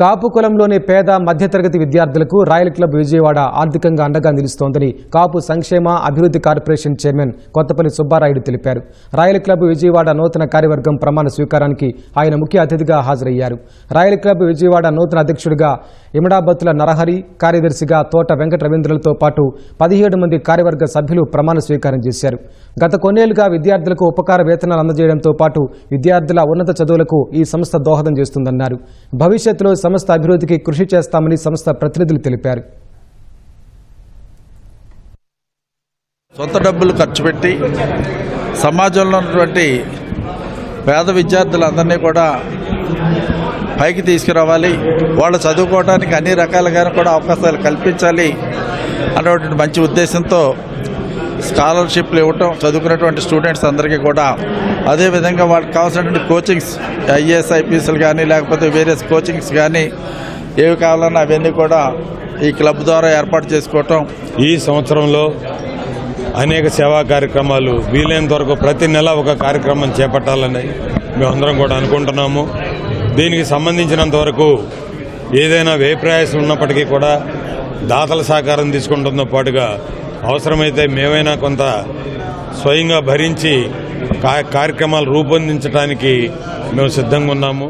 కాపు కులంలోని పేద మధ్యతరగతి విద్యార్థులకు రాయల్ క్లబ్ విజయవాడ ఆర్థికంగా అండగా నిలుస్తోందని కాపు సంక్షేమ అభివృద్ధి కార్పొరేషన్ చైర్మన్ కొత్తపల్లి సుబ్బారాయుడు తెలిపారు. రాయల్ క్లబ్ విజయవాడ నూతన కార్యవర్గం ప్రమాణ స్వీకారానికి ఆయన ముఖ్య అతిథిగా హాజరయ్యారు. రాయల్ క్లబ్ విజయవాడ నూతన అధ్యక్షుడిగా ఇమడాబత్తుల నరహరి కార్యదర్శిగా తోట వెంకట రవీంద్రులతో పాటు పదిహేడు మంది కార్యవర్గ సభ్యులు ప్రమాణ స్వీకారం చేశారు. గత కొన్నేళ్ళుగా విద్యార్థులకు ఉపకార వేతనాలు అందజేయడంతో పాటు విద్యార్థుల ఉన్నత చదువులకు ఈ సంస్థ దోహదం చేస్తుందన్నారు. భవిష్యత్తులో సంస్థ అభివృద్ధికి కృషి చేస్తామని సంస్థ ప్రతినిధులు తెలిపారు. సొంత డబ్బులు ఖర్చు పెట్టి సమాజంలో ఉన్నటువంటి పేద విద్యార్థులందరినీ కూడా పైకి తీసుకురావాలి. వాళ్ళు చదువుకోవడానికి అన్ని రకాలుగా కూడా అవకాశాలు కల్పించాలి అన్నటువంటి మంచి ఉద్దేశంతో స్కాలర్షిప్లు ఇవ్వటం చదువుకున్నటువంటి స్టూడెంట్స్ అందరికీ కూడా. అదేవిధంగా వాళ్ళకి కావాల్సినటువంటి కోచింగ్స్ ఐఏఎస్ ఐపీఎస్లు కానీ లేకపోతే వేరియస్ కోచింగ్స్ కానీ ఏవి కావాలన్నా అవన్నీ కూడా ఈ క్లబ్ ద్వారా ఏర్పాటు చేసుకోవటం. ఈ సంవత్సరంలో అనేక సేవా కార్యక్రమాలు వీలైనంత వరకు ప్రతి నెల ఒక కార్యక్రమం చేపట్టాలని మేమందరం కూడా అనుకుంటున్నాము. దీనికి సంబంధించినంత వరకు ఏదైనా వ్యయ ఉన్నప్పటికీ కూడా దాతల సహకారం తీసుకుంటుందో పాటుగా అవసరమైతే మేమైనా కొంత స్వయంగా భరించి కార్యక్రమాలు రూపొందించడానికి మేము సిద్ధంగా ఉన్నాము.